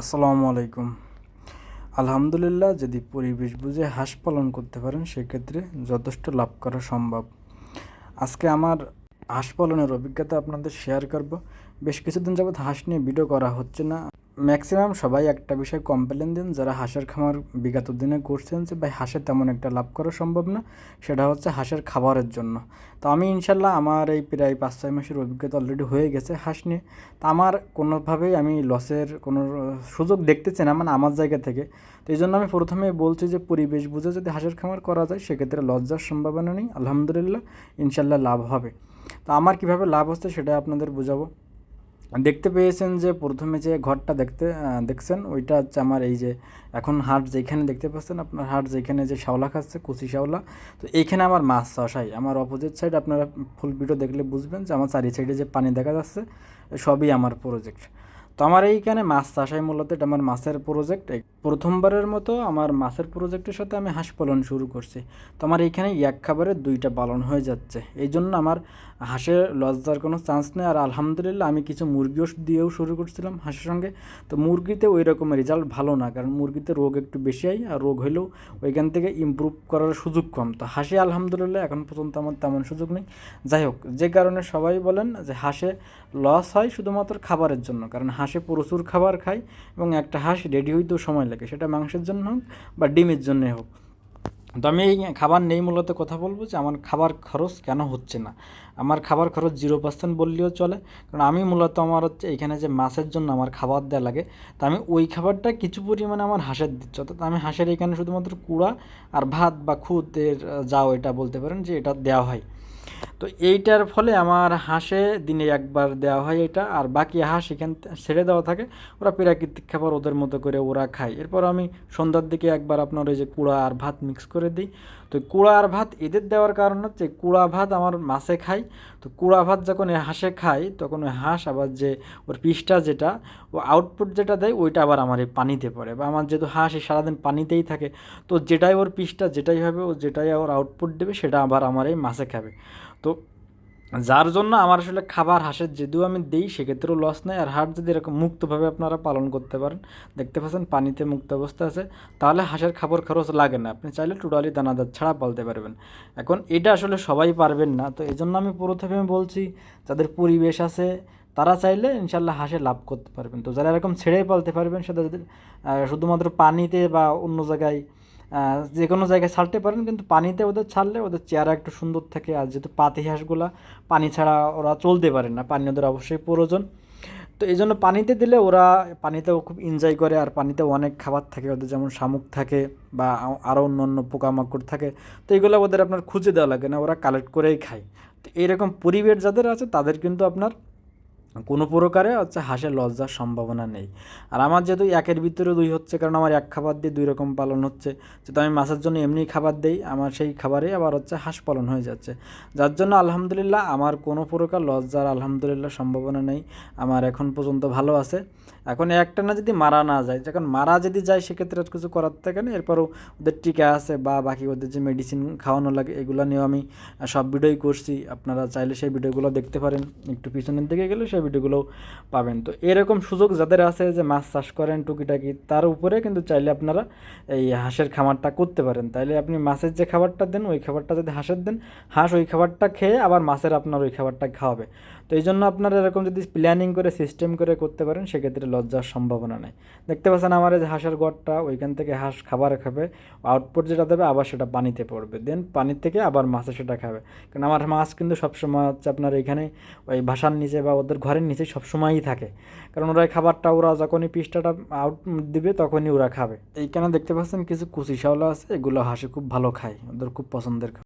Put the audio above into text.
আসসালামু আলাইকুম। আলহামদুলিল্লাহ, যদি পরিবেশ বুঝে হাঁস পালন করতে পারেন, সেক্ষেত্রে যথেষ্ট লাভ করা সম্ভব। আজকে আমার হাঁস পালনের অভিজ্ঞতা আপনাদের শেয়ার করব। বেশ কিছুদিন যাবৎ হাঁস নিয়ে ভিডিও করা হচ্ছে না। ম্যাক্সিমাম সবাই একটা বিষয়ে কমপ্লেন দেন, যারা হাঁসের খামার বিগত দিনে করছেন যে, ভাই হাঁসের তেমন একটা লাভ করা সম্ভব না। সেটা হচ্ছে হাঁসের খাবারের জন্য। তো আমি ইনশাল্লাহ আমার এই প্রায় পাঁচ, ছয় মাসের অভিজ্ঞতা অলরেডি হয়ে গেছে হাঁস নিয়ে। তো আমার কোনোভাবেই আমি লসের কোনো সুযোগ দেখতেছি না মানে আমার জায়গা থেকে। তো এই জন্য আমি প্রথমে বলছি যে, পরিবেশ বুঝে যদি হাঁসের খামার করা যায়, সেক্ষেত্রে লজ্জার সম্ভাবনা নেই। আলহামদুলিল্লাহ ইনশাল্লাহ লাভ হবে। তো আমার কীভাবে লাভ হচ্ছে সেটা আপনাদের বোঝাবো। দেখতে পেয়েছেন যে প্রথমে যে ঘরটা দেখতে দেখছেন, ওইটা হচ্ছে আমার এই যে এখন হাট যেখানে দেখতে পাচ্ছেন, আপনার হাট যেখানে যে শাওলা খাচ্ছে কুচি শাওলা তো এইখানে আমার মাছ চাষ হয়। আমার অপোজিট সাইড আপনারা ফুল ভিডিও দেখলে বুঝবেন যে আমার চারি সাইডে যে পানি দেখা যাচ্ছে, সবই আমার প্রজেক্ট তো আমার এইখানে মাছ চাষ হয় মূলত এটা আমার মাছের প্রজেক্ট প্রথমবারের মতো আমার মাছের প্রজেক্টের সাথে আমি হাঁস পালন শুরু করছি। তো আমার এইখানে এক খাবারে দুইটা পালন হয়ে যাচ্ছে। এই জন্য আমার হাঁসের লজ্জার কোনো চান্স নেই। আর আলহামদুলিল্লাহ আমি কিছু মুরগিও দিয়েও শুরু করছিলাম হাঁসের সঙ্গে। তো মুরগিতে ওই রকম রেজাল্ট ভালো না, কারণ মুরগিতে রোগ একটু বেশি হয় আর রোগ হলেও ওইখান থেকে ইমপ্রুভ করার সুযোগ কম। তো হাঁসে আলহামদুলিল্লাহ এখন পর্যন্ত আমার তেমন সুযোগ নেই। যাই হোক, যে কারণে সবাই বলেন যে হাঁসে লস হয় শুধুমাত্র খাবারের জন্য, কারণ হাঁসে প্রচুর খাবার খায় এবং একটা হাঁস রেডি হইতেও সময় লাগে। সেটা মাংসের জন্য হোক বা ডিমের জন্যে হোক। তো আমি এই খাবার নেই মূলত কথা বলব যে আমার খাবার খরচ কেন হচ্ছে না। আমার খাবার খরচ জিরো পার্সেন্ট বললেও চলে। কারণ আমি মূলত আমার হচ্ছে এখানে যে মাছের জন্য আমার খাবার দেওয়া লাগে, তো আমি ওই খাবারটা কিছু পরিমাণে আমার হাঁসের দিচ্ছি। অর্থাৎ আমি হাঁসের এখানে শুধুমাত্র কুড়া আর ভাত বা খুদের যাও এটা বলতে পারেন যে এটা দেওয়া হয়। তো এইটার ফলে আমার হাঁসে দিনে একবার দেওয়া হয় এটা, আর বাকি হাঁস এখান ছেড়ে দেওয়া থাকে। ওরা প্রাকৃতিক খাবার ওদের মতো করে ওরা খায়। এরপর আমি সন্ধ্যার দিকে একবার আপনার ওই যে কুড়া আর ভাত মিক্স করে দিই। তো কুড়া আর ভাত এদের দেওয়ার কারণ হচ্ছে কুড়া ভাত আমার মাছে খাই তো কুড়া ভাত যখন হাঁসে খাই তখন ওই হাঁস আবার যে ওর পিসটা যেটা, ও আউটপুট যেটা দেয়, ওইটা আবার আমার এই পানিতে পড়ে। বা আমার যেহেতু হাঁস এই সারাদিন পানিতেই থাকে, তো যেটাই ওর পিসটা যেটাই হবে ও যেটাই ওর আউটপুট দেবে, সেটা আবার আমার এই মাছে খাবে। তো যার জন্য আমার আসলে খাবার হাঁসের যদিও আমি দিই, সেক্ষেত্রেও লস নেই। আর হাঁস যদি এরকম মুক্তভাবে আপনারা পালন করতে পারেন, দেখতে পাচ্ছেন পানিতে মুক্ত অবস্থা আছে, তাহলে হাঁসের খাবার খরচ লাগে না। আপনি চাইলে টোটালি দানাদার ছাড়া পালতে পারবেন। এখন এটা আসলে সবাই পারবেন না। তো এই জন্য আমি প্রথমে বলছি, যাদের পরিবেশ আছে, তারা চাইলে ইনশাল্লাহ হাঁসে লাভ করতে পারবেন। তো যারা এরকম ছেড়ে পালতে পারবেন সেটা যদি শুধুমাত্র পানিতে বা অন্য জায়গায় যে কোনো জায়গায় ছাড়তে পারেন, কিন্তু পানিতে ওদের ছাড়লে ওদের চেহারা একটু সুন্দর থাকে। আর যেহেতু পাতি হাঁসগুলা, পানি ছাড়া ওরা চলতে পারে না, পানি ওদের অবশ্যই প্রয়োজন। তো এই জন্য পানিতে দিলে ওরা পানিতেও খুব এনজয় করে, আর পানিতে অনেক খাবার থাকে, ওদের যেমন শামুক থাকে বা আরও অন্য অন্য পোকামাকড় থাকে। তো এগুলো ওদের আপনার খুঁজে দেওয়া লাগে না, ওরা কালেক্ট করেই খায়। তো এইরকম পরিবেশ যাদের আছে, তাদের কিন্তু আপনার কোনো প্রকারে হচ্ছে হাঁসের লজ্জার সম্ভাবনা নেই। আর আমার যেহেতু একের ভিতরে দুই হচ্ছে, কারণ আমার এক খাবার দিয়ে দুই রকম পালন হচ্ছে, যেহেতু আমি মাছের জন্য এমনি খাবার দিই, আমার সেই খাবারে আবার হচ্ছে হাঁস পালন হয়ে যাচ্ছে। যার জন্য আলহামদুলিল্লাহ আমার কোনো প্রকার লজ্জার আলহামদুলিল্লাহ সম্ভাবনা নেই, আমার এখন পর্যন্ত ভালো আছে। এখন একটা না যদি মারা না যায় যখন মারা যদি যায়, সেক্ষেত্রে আর কিছু করার থাকে না, এরপরও ওদের টিকা আছে বা বাকি ওদের যে মেডিসিন খাওয়ানো লাগে, এগুলো নিয়েও আমি সব ভিডিওই করছি। আপনারা চাইলে সেই ভিডিওগুলো দেখতে পারেন, একটু পিছনের দিকে গেলে সেই ভিডিওগুলো পাবেন। তো এরকম সুযোগ যাদের আছে যে মাছ চাষ করেন টুকিটাকি, তার উপরে কিন্তু চাইলে আপনারা এই হাঁসের খামারটা করতে পারেন। তাইলে আপনি মাছের যে খাবারটা দেন, ওই খাবারটা যদি হাঁসের দেন, হাঁস ওই খাবারটা খেয়ে আবার মাছের আপনার ওই খাবারটা খাওয়াবে। তো এই জন্য আপনারা এরকম যদি প্ল্যানিং করে সিস্টেম করে করতে পারেন, সেক্ষেত্রে লজ্জার সম্ভাবনা নেই। দেখতে পাচ্ছেন আমার যে হাঁসের গড়টা, ওইখান থেকে হাঁস খাবার খাবে আউটপুট যেটা দেবে, আবার সেটা পানিতে পড়বে। দেন পানির থেকে আবার মাছে সেটা খাবে। কারণ আমার মাছ কিন্তু সবসময় হচ্ছে আপনার এখানে ওই ভাষার নিচে বা ওদের ঘরের নিচে সবসময়ই থাকে। কারণ ওরা খাবারটা, ওরা যখনই পিসটাটা আউট দিবে তখনই ওরা খাবে। এইখানে দেখতে পাচ্ছেন কিছু কুচি শাওলা আছে, এগুলো হাঁসে খুব ভালো খায়, ওদের খুব পছন্দের